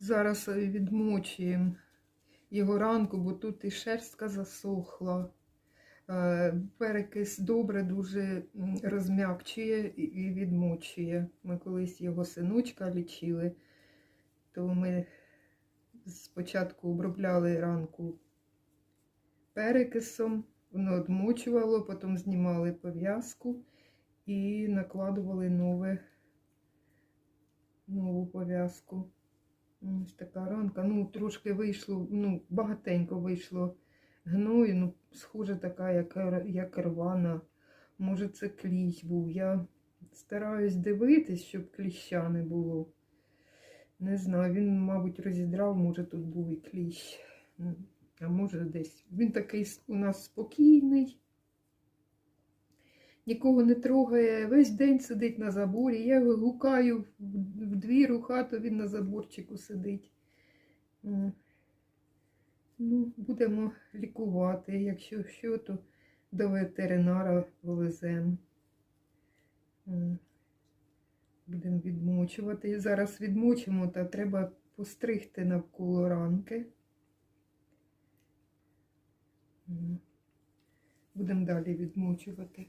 Зараз е, відмочуємо його ранку, бо тут і шерстка засохла. Е, Перекис добре дуже розм'якчує і- відмочує. Ми колись його синочка лічили, то ми спочатку обробляли ранку перекисом, воно одмочувало, потім знімали пов'язку і накладували нове, нову пов'язку. Ось така ранка. Ну, трошки вийшло, ну, багатенько вийшло гною, ну, схоже, така, як, як рвана. Може, це кліщ був. Я стараюсь дивитись, щоб кліща не було. Не знаю, він, мабуть, розідрав, може, тут був і кліщ. А може десь. Він такий у нас спокійний. Нікого не трогає, весь день сидить на заборі. Я його гукаю в двір у хату, він на заборчику сидить. Ну, будемо лікувати. Якщо що, то до ветеринара повеземо. Будемо відмочувати. Зараз відмочимо, та треба постригти навколо ранки. Будемо далі відмочувати.